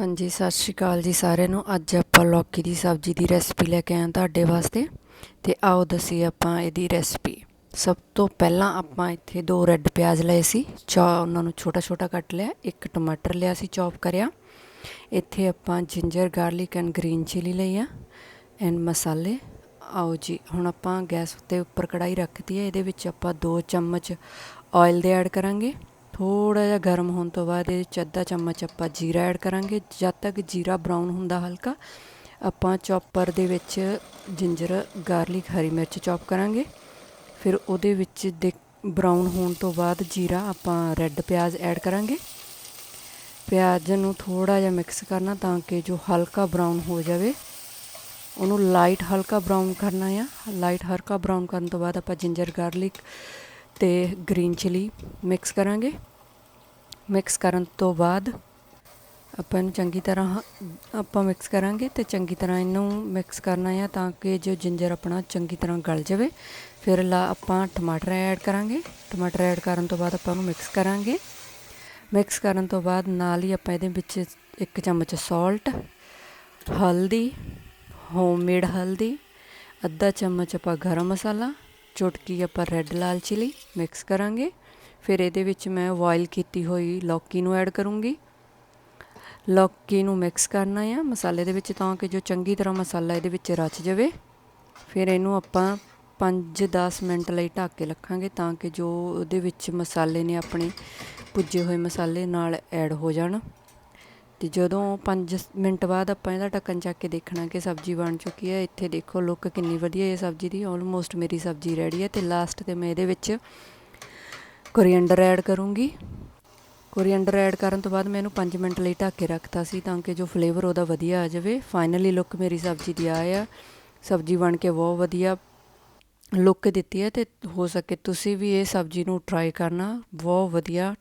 ਹਾਂਜੀ, ਸਤਿ ਸ਼੍ਰੀ ਅਕਾਲ ਜੀ ਸਾਰਿਆਂ ਨੂੰ। ਅੱਜ ਆਪਾਂ ਲੌਕੀ ਦੀ ਸਬਜ਼ੀ ਦੀ ਰੈਸਪੀ ਲੈ ਕੇ ਆਏ ਤੁਹਾਡੇ ਵਾਸਤੇ। ਤੇ ਆਓ ਦੱਸੀਏ ਆਪਾਂ ਇਹਦੀ ਰੈਸਪੀ ਸਭ ਤੋਂ ਪਹਿਲਾਂ ਆਪਾਂ ਇੱਥੇ ਦੋ ਰੈੱਡ ਪਿਆਜ਼ ਲਏ ਸੀ। ਚਾ, ਉਹਨਾਂ ਨੂੰ ਛੋਟਾ ਛੋਟਾ ਕੱਟ ਲਿਆ। ਇੱਕ ਟਮਾਟਰ ਲਿਆ ਸੀ, ਚੌਪ ਕਰਿਆ। ਇੱਥੇ ਆਪਾਂ ginger garlic and green chilli ਲਈ ਆ। ਐਂਡ ਮਸਾਲੇ। ਆਓ ਜੀ, ਹੁਣ ਆਪਾਂ ਗੈਸ ਉੱਤੇ ਉੱਪਰ ਕੜਾਈ ਰੱਖਤੀ ਹੈ। ਇਹਦੇ ਵਿੱਚ ਆਪਾਂ 2 ਚਮਚ ਆਇਲ ਦੇ ਐਡ ਕਰਾਂਗੇ। ਥੋੜਾ ਜਿਹਾ ਗਰਮ ਹੋਣ ਤੋਂ ਬਾਅਦ ਇਹ ਚ ਅੱਧਾ ਚਮਚ ਆਪਾਂ ਜੀਰਾ ਐਡ ਕਰਾਂਗੇ। ਜਦ ਤੱਕ ਜੀਰਾ ਬਰਾਊਨ ਹੁੰਦਾ ਹਲਕਾ, ਆਪਾਂ ਚੌਪਰ ਦੇ ਵਿੱਚ ਜਿੰਜਰ ਗਾਰਲਿਕ ਹਰੀ ਮਿਰਚ ਚੌਪ ਕਰਾਂਗੇ। ਫਿਰ ਉਹਦੇ ਵਿੱਚ ਦੇ ਬਰਾਊਨ ਹੋਣ ਤੋਂ ਬਾਅਦ ਜੀਰਾ ਆਪਾਂ ਰੈੱਡ ਪਿਆਜ਼ ਐਡ ਕਰਾਂਗੇ। ਪਿਆਜ਼ ਨੂੰ ਥੋੜਾ ਜਿਹਾ ਮਿਕਸ ਕਰਨਾ ਤਾਂ ਕਿ ਜੋ ਹਲਕਾ ਬਰਾਊਨ ਹੋ ਜਾਵੇ, ਉਹਨੂੰ ਲਾਈਟ ਹਲਕਾ ਬਰਾਊਨ ਕਰਨਾ ਆ। ਲਾਈਟ ਹਲਕਾ ਬਰਾਊਨ ਕਰਨ ਤੋਂ ਬਾਅਦ ਆਪਾਂ ਜਿੰਜਰ ਗਾਰਲਿਕ ਤੇ ਗ੍ਰੀਨ ਚਿਲੀ ਮਿਕਸ ਕਰਾਂਗੇ। ਮਿਕਸ ਕਰਨ ਤੋਂ ਬਾਅਦ ਆਪਾਂ ਇਹਨੂੰ ਚੰਗੀ ਤਰ੍ਹਾਂ ਆਪਾਂ ਮਿਕਸ ਕਰਾਂਗੇ ਤੇ ਚੰਗੀ ਤਰ੍ਹਾਂ ਇਹਨੂੰ ਮਿਕਸ ਕਰਨਾ ਆ ਤਾਂ ਕਿ ਜੋ ਜਿੰਜਰ ਆਪਣਾ ਚੰਗੀ ਤਰ੍ਹਾਂ ਗਲ ਜਾਵੇ। ਫਿਰ ਲਾ ਆਪਾਂ ਟਮਾਟਰ ਐਡ ਕਰਾਂਗੇ। ਟਮਾਟਰ ਐਡ ਕਰਨ ਤੋਂ ਬਾਅਦ ਆਪਾਂ ਉਹਨੂੰ ਮਿਕਸ ਕਰਾਂਗੇ। ਮਿਕਸ ਕਰਨ ਤੋਂ ਬਾਅਦ ਨਾਲ ਹੀ ਆਪਾਂ ਇਹਦੇ ਵਿੱਚ ਇੱਕ ਚਮਚ ਸਾਲਟ ਹਲਦੀ ਹੋਮਮੇਡ ਹਲਦੀ, ਅੱਧਾ ਚਮਚ ਆਪਾਂ ਗਰਮ ਮਸਾਲਾ, ਚੁਟਕੀ ਆਪਾਂ ਰੈੱਡ ਲਾਲ ਚਿਲੀ ਮਿਕਸ ਕਰਾਂਗੇ। ਫਿਰ ਇਹਦੇ ਵਿੱਚ ਮੈਂ ਬੋਇਲ ਕੀਤੀ ਹੋਈ ਲੌਕੀ ਨੂੰ ਐਡ ਕਰੂੰਗੀ। ਲੌਕੀ ਨੂੰ ਮਿਕਸ ਕਰਨਾ ਆ, ਮਸਾਲੇ ਦੇ ਵਿੱਚ ਤਾਂ ਕਿ ਜੋ ਚੰਗੀ ਤਰ੍ਹਾਂ ਮਸਾਲਾ ਇਹਦੇ ਵਿੱਚ ਰਚ ਜਾਵੇ। ਫਿਰ ਇਹਨੂੰ ਆਪਾਂ 5-10 ਮਿੰਟ ਲਈ ਢੱਕ ਕੇ ਰੱਖਾਂਗੇ ਤਾਂ ਕਿ ਜੋ ਉਹਦੇ ਵਿੱਚ ਮਸਾਲੇ ਨੇ ਆਪਣੇ ਪੁੱਜੇ ਹੋਏ ਮਸਾਲੇ ਨਾਲ ਐਡ ਹੋ ਜਾਣ। ਤੇ ਜਦੋਂ 5 ਮਿੰਟ ਬਾਅਦ ਆਪਾਂ ਇਹਦਾ ਢੱਕਣ ਚੱਕ ਕੇ ਦੇਖਣਾ ਕਿ ਸਬਜ਼ੀ ਬਣ ਚੁੱਕੀ ਹੈ, ਇੱਥੇ ਦੇਖੋ ਲੁੱਕ ਕਿੰਨੀ ਵਧੀਆ ਹੈ ਸਬਜ਼ੀ ਦੀ ਆਲਮੋਸਟ ਮੇਰੀ ਸਬਜ਼ੀ ਰੈਡੀ ਹੈ ਤੇ ਲਾਸਟ ਤੇ ਮੈਂ ਇਹਦੇ ਵਿੱਚ ਕੋਰੀਐਂਡਰ ਐਡ ਕਰੂੰਗੀ। ਕੋਰੀਐਂਡਰ ਐਡ ਕਰਨ ਤੋਂ ਬਾਅਦ ਮੈਂ ਇਹਨੂੰ 5 ਮਿੰਟ ਲਈ ਢੱਕ ਕੇ ਰੱਖਤਾ ਸੀ ਤਾਂ ਕਿ ਜੋ ਫਲੇਵਰ ਉਹਦਾ ਵਧੀਆ ਆ ਜਾਵੇ। ਫਾਈਨਲੀ ਲੁੱਕ ਮੇਰੀ ਸਬਜ਼ੀ ਦੀ ਆ ਸਬਜ਼ੀ ਬਣ ਕੇ ਬਹੁਤ ਵਧੀਆ ਲੁੱਕ ਦਿੱਤੀ ਹੈ ਤੇ ਹੋ ਸਕੇ ਤੁਸੀਂ ਵੀ ਇਹ ਸਬਜ਼ੀ ਨੂੰ ਟਰਾਈ ਕਰਨਾ। ਬਹੁਤ ਵਧੀਆ।